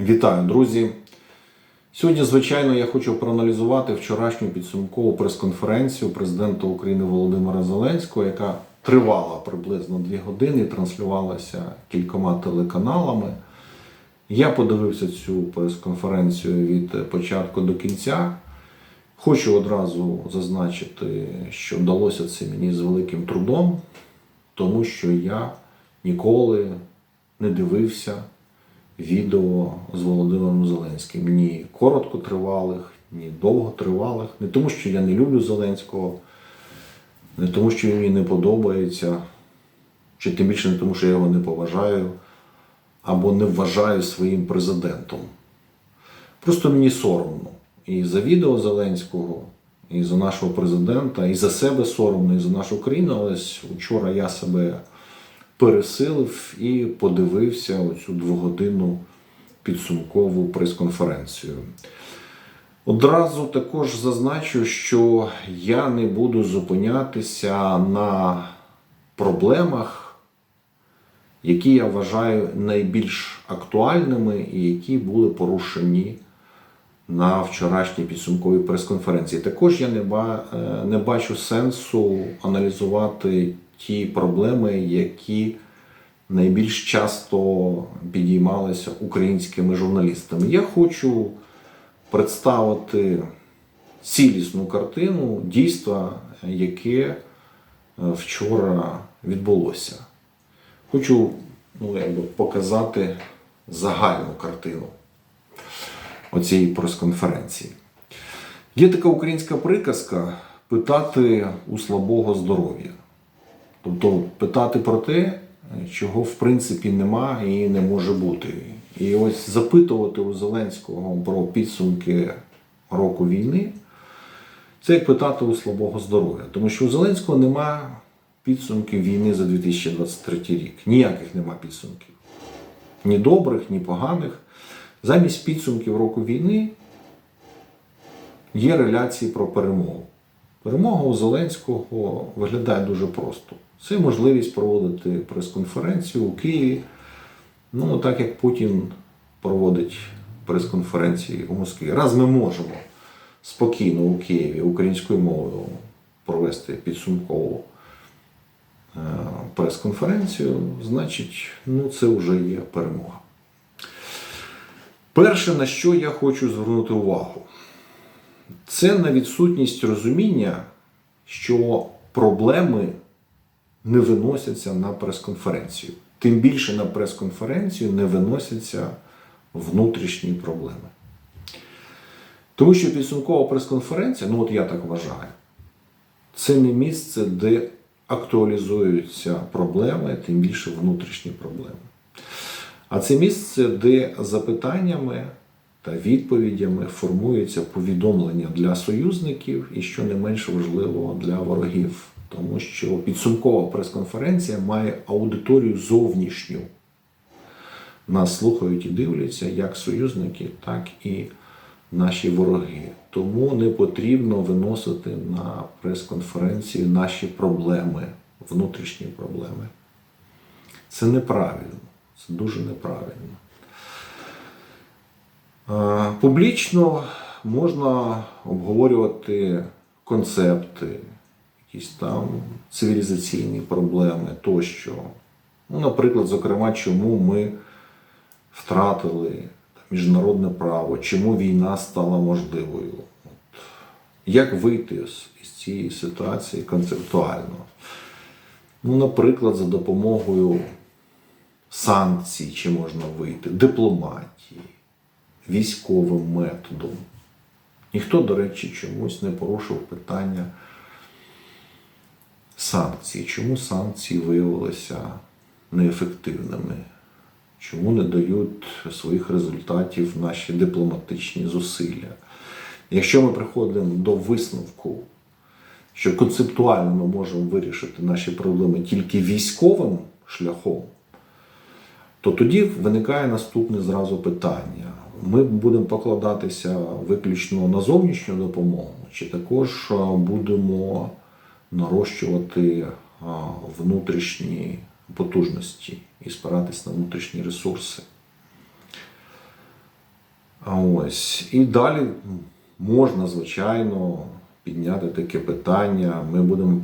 Вітаю, друзі! Сьогодні, звичайно, я хочу проаналізувати вчорашню підсумкову прес-конференцію президента України Володимира Зеленського, яка тривала приблизно дві години, транслювалася кількома телеканалами. Я подивився цю прес-конференцію від початку до кінця. Хочу одразу зазначити, що вдалося це мені з великим трудом, тому що я ніколи не дивився відео з Володимиром Зеленським. Ні короткотривалих, ні довготривалих. Не тому, що я не люблю Зеленського, не тому, що він мені не подобається, чи тим більше не тому, що я його не поважаю або не вважаю своїм президентом. Просто мені соромно. І за відео Зеленського, і за нашого президента, і за себе соромно, і за нашу країну. Ось вчора я себе пересилив і подивився оцю двогодинну підсумкову прес-конференцію. Одразу також зазначу, що я не буду зупинятися на проблемах, які я вважаю найбільш актуальними і які були порушені на вчорашній підсумковій прес-конференції. Також я не, е, бачу сенсу аналізувати ті проблеми, які найбільш часто підіймалися українськими журналістами. Я хочу представити цілісну картину дійства, яке е, вчора відбулося. Хочу ну, якби, показати загальну картину оцієї прес-конференції. Є така українська приказка питати у слабого здоров'я. Тобто питати про те, чого в принципі нема і не може бути. І ось запитувати у Зеленського про підсумки року війни, це як питати у слабого здоров'я. Тому що у Зеленського нема підсумків війни за 2023 рік. Ніяких нема підсумків. Ні добрих, ні поганих. Замість підсумків року війни є реляції про перемогу. Перемога у Зеленського виглядає дуже просто. Це можливість проводити прес-конференцію у Києві. Ну, так як Путін проводить прес-конференції у Москві. Раз ми можемо спокійно у Києві українською мовою провести підсумкову е, прес-конференцію, значить, ну, це вже є перемога. Перше, на що я хочу звернути увагу, це на відсутність розуміння, що проблеми не виносяться на прес-конференцію. Тим більше на прес-конференцію не виносяться внутрішні проблеми. Тому що підсумкова прес-конференція, ну от я так вважаю, це не місце, де актуалізуються проблеми, тим більше внутрішні проблеми. А це місце, де запитаннями та відповідями формується повідомлення для союзників і, що не менш важливо, для ворогів. Тому що підсумкова прес-конференція має аудиторію зовнішню. Нас слухають і дивляться як союзники, так і наші вороги. Тому не потрібно виносити на прес-конференцію наші проблеми, внутрішні проблеми. Це неправильно. Це дуже неправильно. Е, Публічно можна обговорювати концепти, якісь там цивілізаційні проблеми тощо. Ну, наприклад, зокрема, чому ми втратили міжнародне право, чому війна стала можливою. От. Як вийти з, цієї ситуації концептуально? Ну, наприклад, за допомогою санкцій, чи можна вийти, дипломатії, військовим методом. Ніхто, до речі, чомусь не порушив питання санкцій. Чому санкції виявилися неефективними? Чому не дають своїх результатів наші дипломатичні зусилля? Якщо ми приходимо до висновку, що концептуально ми можемо вирішити наші проблеми тільки військовим шляхом, то тоді виникає наступне зразу питання. Ми будемо покладатися виключно на зовнішню допомогу, чи також будемо нарощувати внутрішні потужності і спиратись на внутрішні ресурси. Ось. І далі можна, звичайно, підняти таке питання. Ми будемо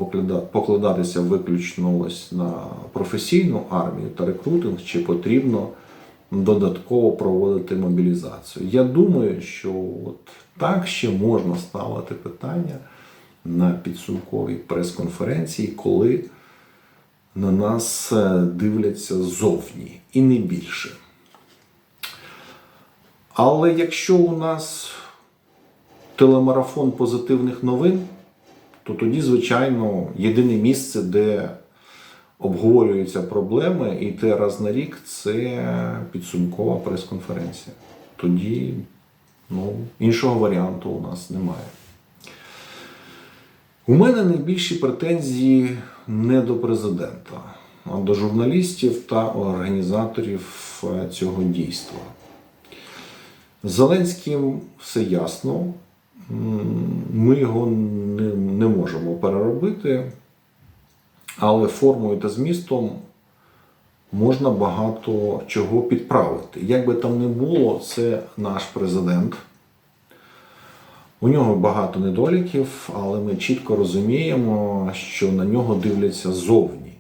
покладатися виключно ось на професійну армію та рекрутинг, чи потрібно додатково проводити мобілізацію. Я думаю, що от так ще можна ставити питання на підсумковій прес-конференції, коли на нас е, дивляться зовні і не більше. Але якщо у нас телемарафон позитивних новин, то тоді, звичайно, єдине місце, де обговорюються проблеми, і те раз на рік це підсумкова прес-конференція. Тоді ну, іншого варіанту у нас немає. У мене найбільші претензії не до президента, а до журналістів та організаторів е, цього дійства. Зеленським все ясно. Ми його не, не можемо переробити, але формою та змістом можна багато чого підправити. Як би там не було, це наш президент. У нього багато недоліків, але ми чітко розуміємо, що на нього дивляться зовні.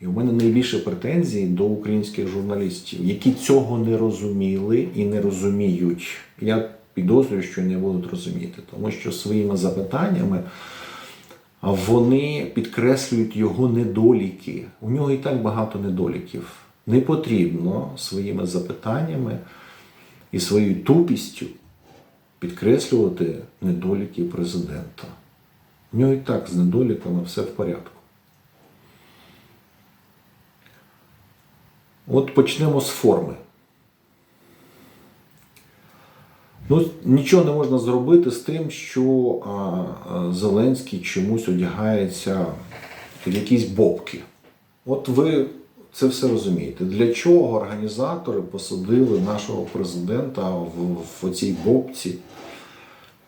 І у мене найбільше претензій до українських журналістів, які цього не розуміли і не розуміють. Я підозрюю, що не будуть розуміти, тому що своїми запитаннями вони підкреслюють його недоліки. У нього і так багато недоліків. Не потрібно своїми запитаннями і своєю тупістю підкреслювати недоліки президента. У нього і так з недоліками все в порядку. От почнемо з форми. Ну, нічого не можна зробити з тим, що Зеленський чомусь одягається в якісь бобки. От ви це все розумієте. Для чого організатори посадили нашого президента в, в оцій бобці,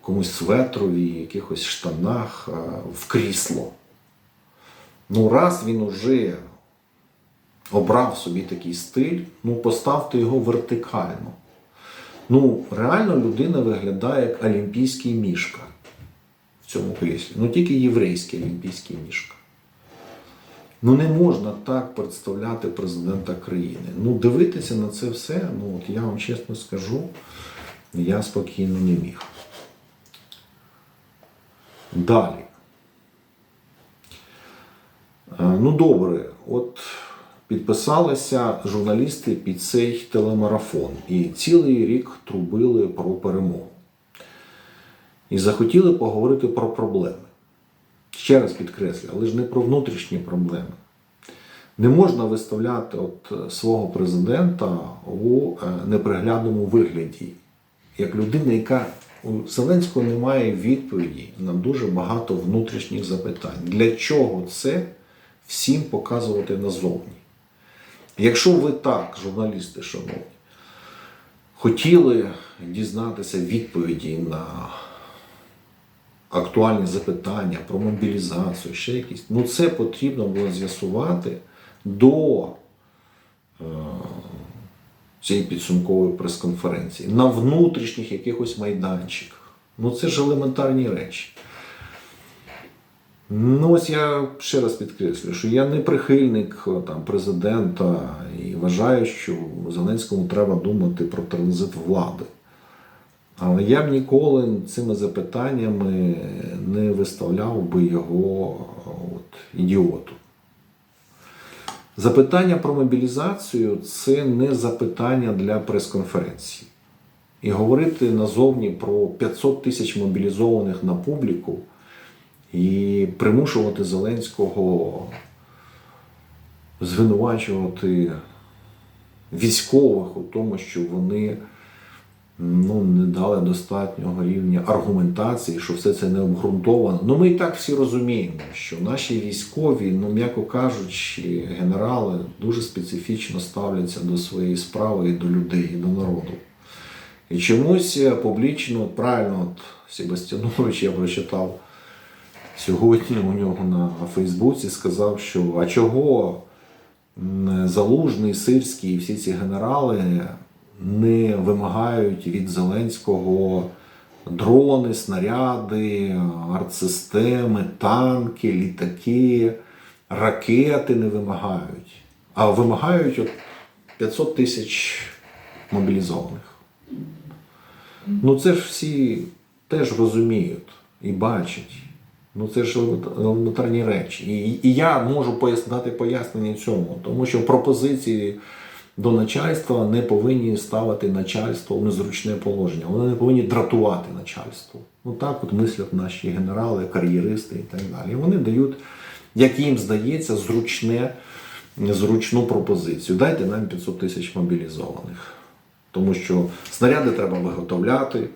комусь светрові, якихось штанах, в крісло? Ну, раз він уже обрав собі такий стиль, ну поставте його вертикально. Ну, реально людина виглядає як олімпійський мішка в цьому кріслі. Ну тільки єврейський олімпійський мішка. Ну не можна так представляти президента країни. Ну, дивитися на це все, ну от я вам чесно скажу, я спокійно не міг. Далі. Е, Ну, добре, от підписалися журналісти під цей телемарафон і цілий рік трубили про перемогу. І захотіли поговорити про проблеми. Ще раз підкреслю, але ж не про внутрішні проблеми. Не можна виставляти от е, свого президента у е, неприглядному вигляді, як людина, яка у Зеленського немає відповіді на дуже багато внутрішніх запитань. Для чого це всім показувати назовні? Якщо ви так, журналісти, шановні, хотіли дізнатися відповіді на актуальні запитання про мобілізацію, ще якісь, ну це потрібно було з'ясувати до е, цієї підсумкової прес-конференції на внутрішніх якихось майданчиках. Ну це ж елементарні речі. Ну, ось я ще раз підкреслюю, що я не прихильник там, президента і вважаю, що Зеленському треба думати про транзит влади. Але я б ніколи цими запитаннями не виставляв би його от, ідіоту. Запитання про мобілізацію це не запитання для прес-конференції. І говорити назовні про 500 тисяч мобілізованих на публіку і примушувати Зеленського звинувачувати військових у тому, що вони ну, не дали достатнього рівня аргументації, що все це не обґрунтовано. Ну ми і так всі розуміємо, що наші військові, ну м'яко кажучи, генерали дуже специфічно ставляться до своєї справи і до людей, і до народу. І чомусь публічно, правильно, от Себастьянович я прочитав сьогодні у нього на Фейсбуці, сказав, що а чого Залужний, Сирський і всі ці генерали не вимагають від Зеленського дрони, снаряди, артсистеми, танки, літаки, ракети не вимагають, а вимагають от 500 тисяч мобілізованих. Ну це ж всі теж розуміють і бачать. Ну це ж елементарні речі. І, і я можу пояс- дати пояснення цьому, тому що пропозиції до начальства не повинні ставити начальство в незручне положення. Вони не повинні дратувати начальство. Ну так от мислять наші генерали, кар'єристи і так далі. Вони дають, як їм здається, зручне, зручну пропозицію. Дайте нам 500 тисяч мобілізованих. Тому що снаряди треба виготовляти,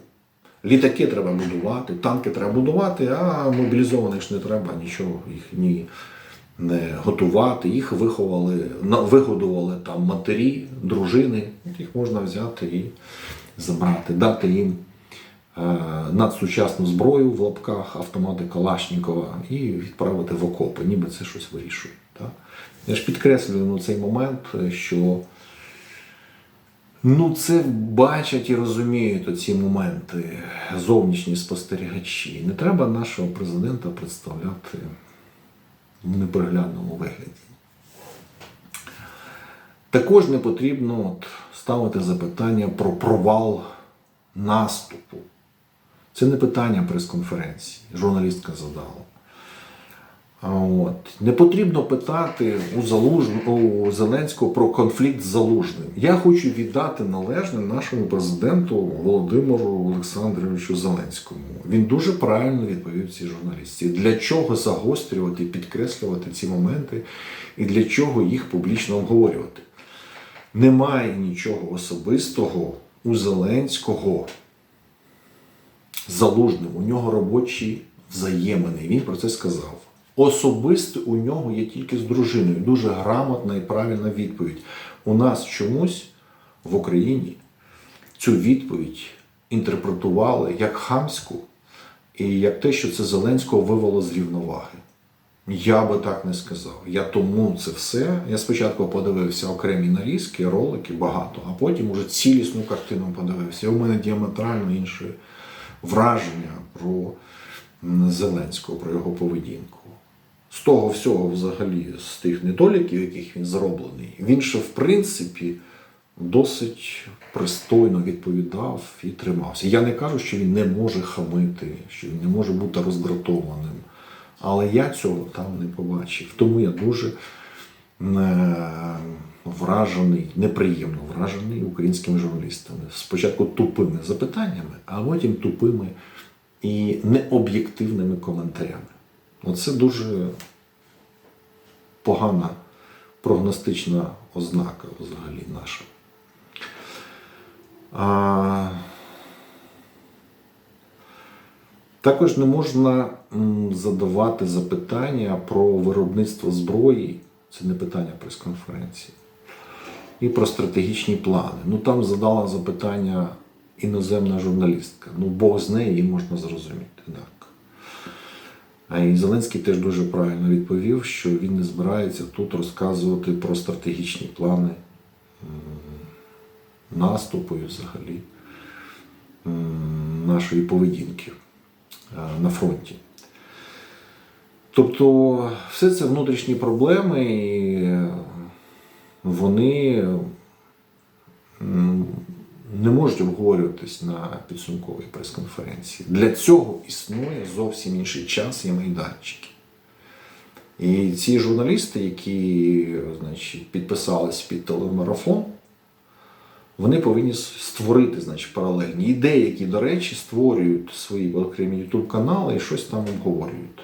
літаки треба будувати, танки треба будувати, а мобілізованих ж не треба нічого їх ні не готувати. Їх виховали, вигодували там матері, дружини. От Їх можна взяти і забрати, дати їм е, надсучасну зброю в лапках, автомати Калашнікова і відправити в окопи, ніби це щось вирішує. Так? Я ж підкреслюю ну, цей момент, що Ну, це бачать і розуміють оці моменти зовнішні спостерігачі. Не треба нашого президента представляти в неприглядному вигляді. Також не потрібно от, ставити запитання про провал наступу. Це не питання прес-конференції. Журналістка задала. От. Не потрібно питати у, Залуж... у Зеленського про конфлікт з Залужним. Я хочу віддати належне нашому президенту Володимиру Олександровичу Зеленському. Він дуже правильно відповів цій журналістці. Для чого загострювати підкреслювати ці моменти, і для чого їх публічно обговорювати? Немає нічого особистого у Зеленського Залужним. У нього робочі взаємини. Він про це сказав. Особисто у нього є тільки з дружиною. Дуже грамотна і правильна відповідь. У нас чомусь в Україні цю відповідь інтерпретували як хамську і як те, що це Зеленського вивело з рівноваги. Я би так не сказав. Я тому це все. Я спочатку подивився окремі нарізки, ролики багато, а потім уже цілісну картину подивився. І у мене діаметрально інше враження про Зеленського, про його поведінку. З того всього, взагалі, з тих недоліків, яких він зроблений, він ще, в принципі, досить пристойно відповідав і тримався. Я не кажу, що він не може хамити, що він не може бути роздратованим. Але я цього там не побачив. Тому я дуже е, вражений, неприємно вражений українськими журналістами. Спочатку тупими запитаннями, а потім тупими і необ'єктивними коментарями. Оце дуже погана прогностична ознака взагалі наша. А... Також не можна задавати запитання про виробництво зброї, це не питання прес-конференції, і про стратегічні плани. Ну там задала запитання іноземна журналістка. Ну, Бог з нею її можна зрозуміти. Так. А і Зеленський теж дуже правильно відповів, що він не збирається тут розказувати про стратегічні плани наступу і взагалі нашої поведінки е, на фронті. Тобто, все це внутрішні проблеми, і е, вони не можуть обговорюватись на підсумковій прес-конференції. Для цього існує зовсім інший час і майданчики. І ці журналісти, які значить, підписались під телемарафон, вони повинні створити значить, паралельні ідеї, які, до речі, створюють свої окремі YouTube канали і щось там обговорюють.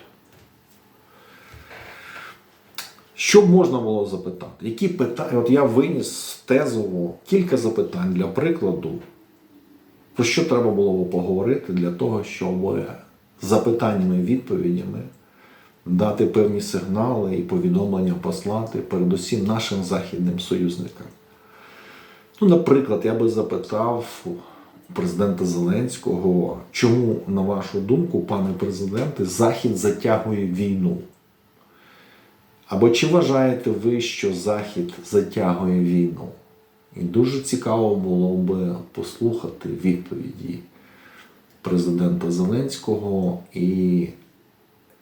Що можна було запитати? Які питання? От я виніс тезово кілька запитань для прикладу, про що треба було б поговорити для того, щоб запитаннями і відповідями дати певні сигнали і повідомлення послати передусім нашим західним союзникам. Ну, наприклад, я би запитав президента Зеленського, чому, на вашу думку, пане президенте, Захід затягує війну? Або чи вважаєте ви, що Захід затягує війну? І дуже цікаво було би послухати відповіді президента Зеленського. І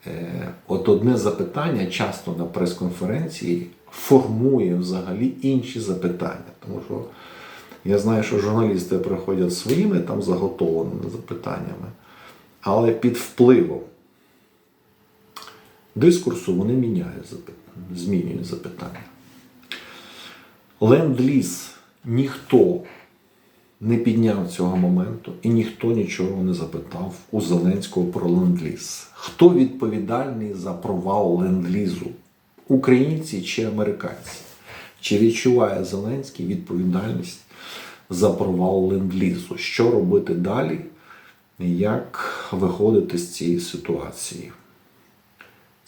е, от одне запитання часто на прес-конференції формує взагалі інші запитання. Тому що я знаю, що журналісти приходять своїми там заготованими запитаннями, але під впливом дискурсу вони міняють запитання, змінюють запитання. Ленд-ліз ніхто не підняв цього моменту і ніхто нічого не запитав у Зеленського про ленд-ліз. Хто відповідальний за провал ленд-лізу? Українці чи американці? Чи відчуває Зеленський відповідальність за провал ленд-лізу? Що робити далі? Як виходити з цієї ситуації?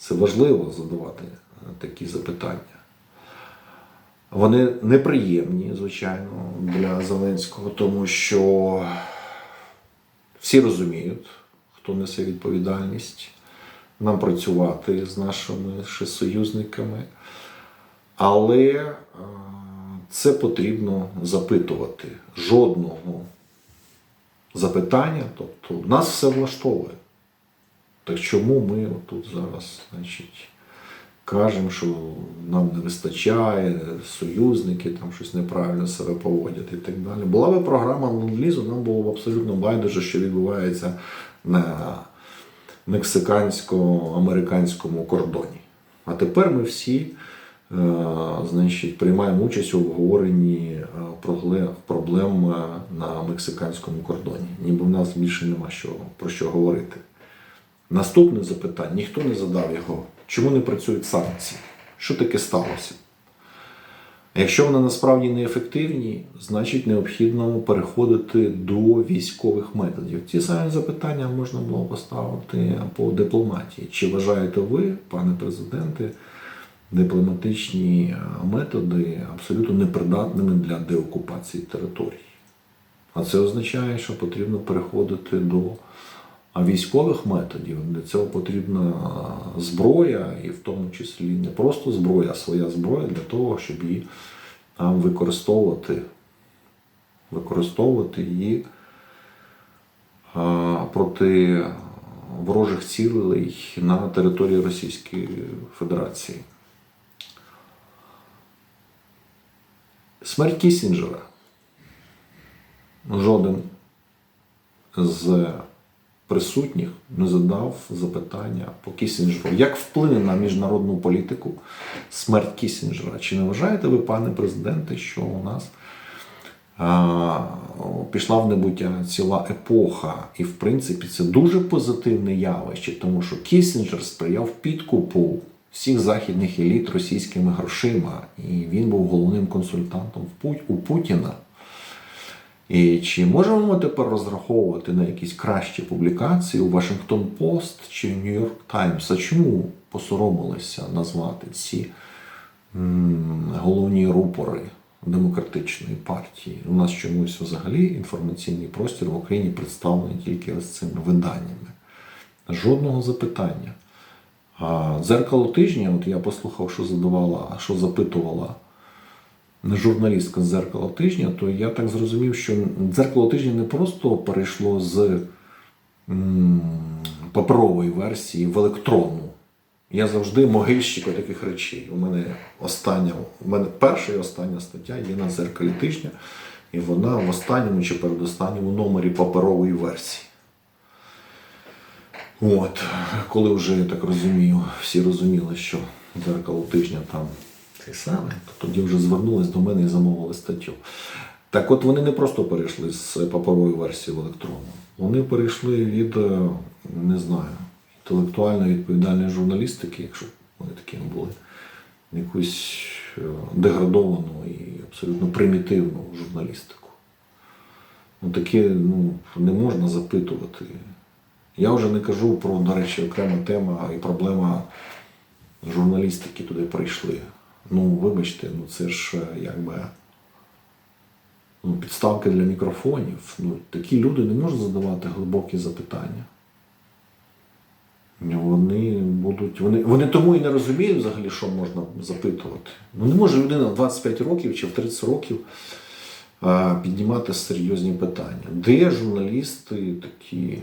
Це важливо задавати е, такі запитання. Вони неприємні, звичайно, для Зеленського, тому що всі розуміють, хто несе відповідальність нам працювати з нашими ще союзниками. Але е, це потрібно запитувати. Жодного запитання, тобто нас все влаштовує. Так чому ми тут зараз, значить, кажемо, що нам не вистачає, союзники там щось неправильно себе поводять і так далі. Була би програма ленд-лізу, нам було б абсолютно байдуже, що відбувається на мексикансько-американському кордоні. А тепер ми всі е, значить, приймаємо участь у обговоренні е, проблем е, на мексиканському кордоні. Ніби в нас більше нема що, про що говорити. Наступне запитання, ніхто не задав його. Чому не працюють санкції? Що таке сталося? Якщо вони насправді неефективні, значить необхідно переходити до військових методів. Ті самі запитання можна було поставити по дипломатії. Чи вважаєте ви, пане президенте, дипломатичні е, методи абсолютно непридатними для деокупації територій? А це означає, що потрібно переходити до а військових методів. Для цього потрібна зброя, і в тому числі не просто зброя, а своя зброя для того, щоб її використовувати, використовувати її проти ворожих цілей на території Російської Федерації. Смерть Кісінджера. Жоден з присутніх не задав запитання по Кісінджеру. Як вплине на міжнародну політику смерть Кісінджера? Чи не вважаєте ви, пане президенте, що у нас а, пішла в небуття ціла епоха, і в принципі це дуже позитивне явище, тому що Кісінджер сприяв підкупу всіх західних еліт російськими грошима, і він був головним консультантом у Путіна. І чи можемо ми тепер розраховувати на якісь кращі публікації у Вашингтон Пост чи Нью-Йорк Таймс? А чому посоромилися назвати ці м, головні рупори демократичної партії? У нас чомусь взагалі інформаційний простір в Україні представлений тільки ось цими виданнями. Жодного запитання. А дзеркало тижня, от я послухав, що задавала, що запитувала журналістка з дзеркала тижня, то я так зрозумів, що дзеркало тижня не просто перейшло з паперової версії в електронну. Я завжди могильщик таких речей. У мене остання, у мене перша і остання стаття є на дзеркалі тижня, і вона в останньому чи передостанньому номері паперової версії. От, коли вже, я так розумію, всі розуміли, що дзеркало тижня там саме, то тоді вже звернулись до мене і замовили статтю. Так от вони не просто перейшли з паперової версії в електронну. Вони перейшли від, е, не знаю, інтелектуальної відповідальної журналістики, якщо вони такими були, якусь е, деградовану і абсолютно примітивну журналістику. Ну, таке ну, не можна запитувати. Я вже не кажу про, до речі, окрема тема і проблема журналістики туди прийшли. Ну, вибачте, ну це ж е, якби ну, підставки для мікрофонів. Ну, такі люди не можуть задавати глибокі запитання. Вони будуть. Вони, вони тому і не розуміють взагалі, що можна запитувати. Ну не може людина в 25 років чи в 30 років е, піднімати серйозні питання. Де журналісти такі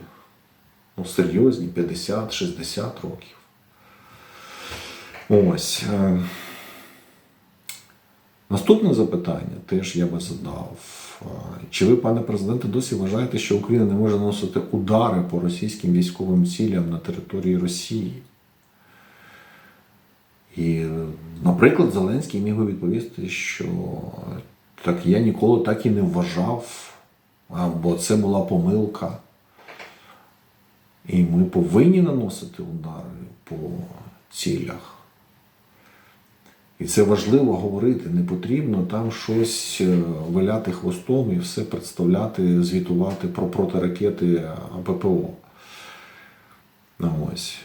ну, серйозні 50-60 років? Ось. Наступне запитання теж я би задав. Чи ви, пане президенте, досі вважаєте, що Україна не може наносити удари по російським військовим цілям на території Росії? І, наприклад, Зеленський міг би відповісти, що так я ніколи так і не вважав, або це була помилка. І ми повинні наносити удари по цілях. І це важливо говорити. Не потрібно там щось е, виляти хвостом і все представляти, звітувати про протиракети АППО. Ну, ось.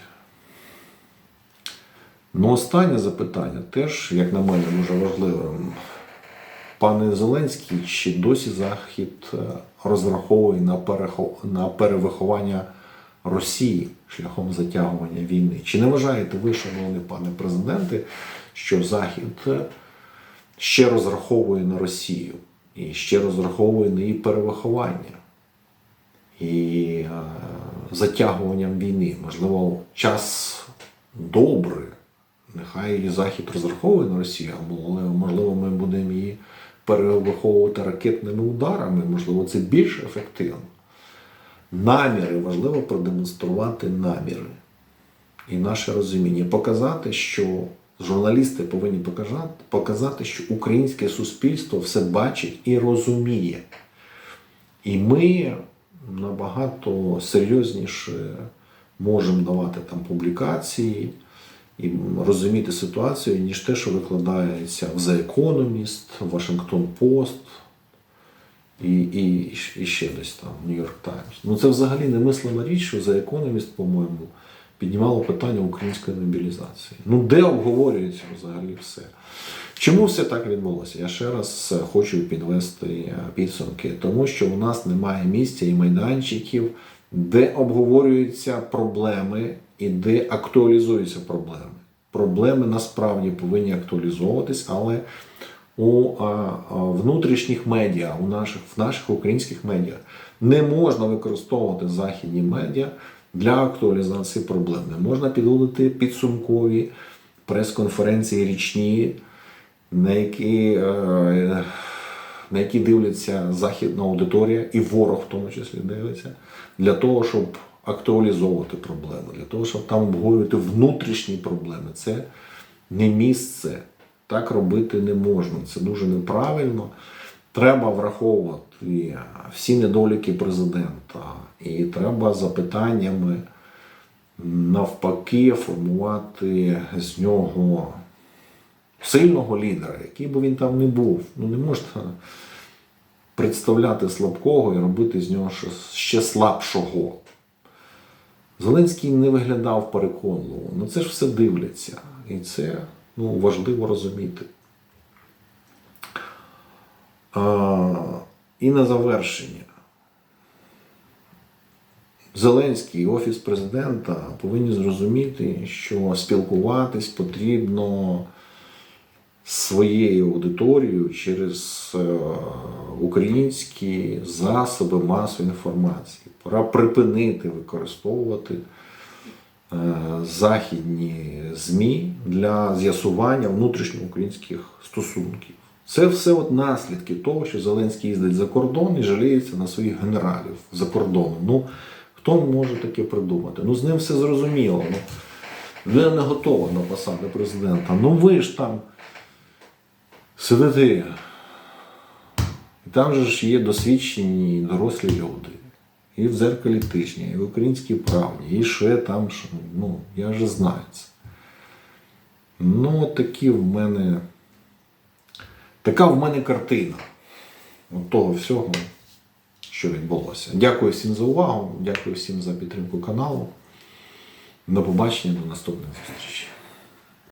Ну, останнє запитання теж, як на мене, дуже важливе. Пане Зеленський, чи досі Захід е, розраховує на, перехо- на перевиховання Росії шляхом затягування війни? Чи не вважаєте ви, шановний пане президенте, що Захід ще розраховує на Росію і ще розраховує на її перевиховання і е, затягуванням війни? Можливо, час добрий. Нехай і Захід розраховує на Росію, але можливо ми будемо її перевиховувати ракетними ударами, можливо, це більш ефективно. Наміри важливо продемонструвати наміри. І наше розуміння. Показати, що журналісти повинні показати, що українське суспільство все бачить і розуміє. І ми набагато серйозніше можемо давати там публікації і розуміти ситуацію, ніж те, що викладається в The Economist, Washington Post і, і, і ще десь там New York Times. Ну це взагалі немислима річ, що The Economist, по-моєму, піднімало питання української мобілізації. Ну де обговорюється взагалі все? Чому все так відбулося? Я ще раз хочу підвести е, підсумки, тому що у нас немає місця і майданчиків, де обговорюються проблеми і де актуалізуються проблеми. Проблеми насправді повинні актуалізовуватись, але у а, а, внутрішніх медіа, у наших, в наших українських медіа не можна використовувати західні медіа для актуалізації проблем. Не можна підводити підсумкові прес-конференції річні, на які, е, на які дивляться західна аудиторія, і ворог в тому числі дивиться, для того, щоб актуалізовувати проблеми, для того, щоб там обговорювати внутрішні проблеми. Це не місце. Так робити не можна. Це дуже неправильно. Треба враховувати всі недоліки президента, і треба запитаннями навпаки формувати з нього сильного лідера, який би він там не був. Ну не можна представляти слабкого і робити з нього ще слабшого. Зеленський не виглядав переконливо. Ну це ж все дивляться. І це ну, важливо розуміти. А, і на завершення. Зеленський Офіс президента повинні зрозуміти, що спілкуватись потрібно своєю аудиторією через е, українські засоби масової інформації. Пора припинити використовувати е, західні ЗМІ для з'ясування внутрішньоукраїнських стосунків. Це все от наслідки того, що Зеленський їздить за кордон і жаліється на своїх генералів за кордоном. Ну, хто може таке придумати? Ну, з ним все зрозуміло. Ну, людина не готова на посаду президента. Ну ви ж там сидите. І там же ж є досвідчені дорослі люди. І в дзеркалі тижня, і в українській правді, і ще там, що, ну, я вже знаю це. Ну, такі в мене. Така в мене картина от того всього, що відбулося. Дякую всім за увагу, дякую всім за підтримку каналу. До побачення, до наступних зустрічей.